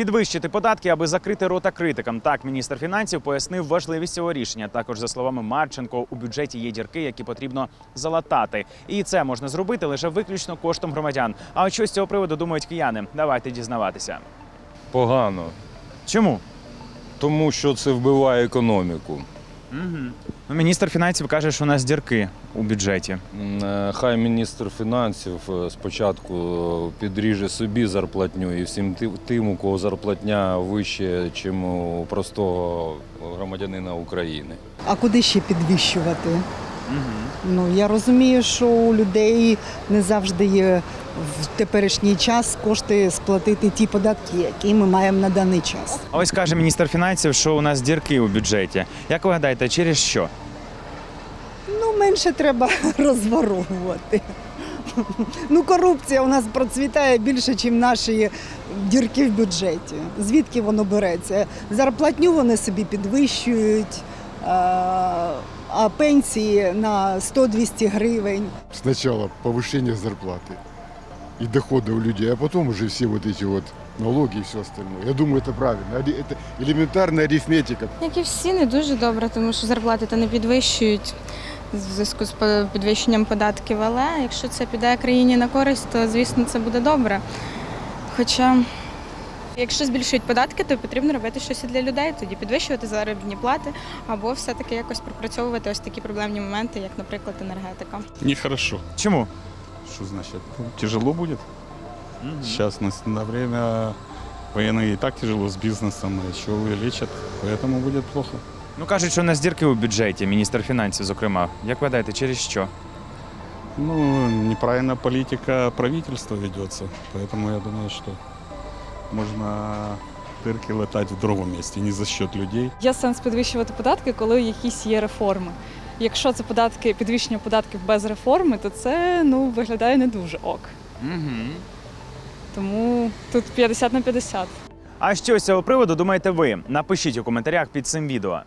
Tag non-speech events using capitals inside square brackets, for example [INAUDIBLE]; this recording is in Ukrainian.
Підвищити податки, аби закрити рота критикам. Так, міністр фінансів пояснив важливість цього рішення. Також, за словами Марченко, у бюджеті є дірки, які потрібно залатати. І це можна зробити лише виключно коштом громадян. А от що з цього приводу думають кияни? Давайте дізнаватися. Погано, Чому? тому що це вбиває економіку. Угу. Ну, міністр фінансів каже, що у нас дірки у бюджеті. Е, Хай міністр фінансів е, спочатку е, підріже собі зарплатню і всім ти- тим, у кого зарплатня вище, ніж у простого громадянина України. А куди ще підвищувати? Угу. Ну я розумію, що у людей не завжди є в теперішній час кошти сплатити ті податки, які ми маємо на даний час. А ось каже міністр фінансів, що у нас дірки у бюджеті. Як ви гадаєте, через що? Ну менше треба [LAUGHS] розворовувати. Ну, корупція у нас процвітає більше, ніж наші дірки в бюджеті. Звідки воно береться? Зарплатню вони собі підвищують, а а пенсії на 100-200 гривень. Сначала повышение зарплаты и дохода у людей, а потом уже все вот эти вот налоги и все остальное. Я думаю, это правильно. Ари- Это элементарная арифметика. Як і всі, не дуже добре, тому що зарплати то не підвищують в зв'язку з по- підвищенням податків. Але якщо це піде країні на користь, то звісно це буде добре. Хоча, якщо збільшують податки, то потрібно робити щось і для людей, тоді підвищувати заробітні плати або все-таки якось пропрацьовувати ось такі проблемні моменти, як, наприклад, енергетика. Нехорошо. Чому? Что значит? Ну, Тяжело будет. Сейчас на, на время военные и так тяжело с бизнесом, а еще увеличат, поэтому будет плохо. Ну кажуть, що у нас дірки у бюджеті, міністр фінансів, зокрема. Як ви гадаєте, через що? Ну, неправильная политика правительства ведется, поэтому я думаю, что можно тирки летати в другому місці, не за счет людей. Є сенс підвищувати податки, коли якісь є реформи. Якщо це податки, підвищення податків без реформи, то це ну виглядає не дуже ок. Угу. Тому тут 50 на 50. А що з цього приводу думаєте ви? Напишіть у коментарях під цим відео.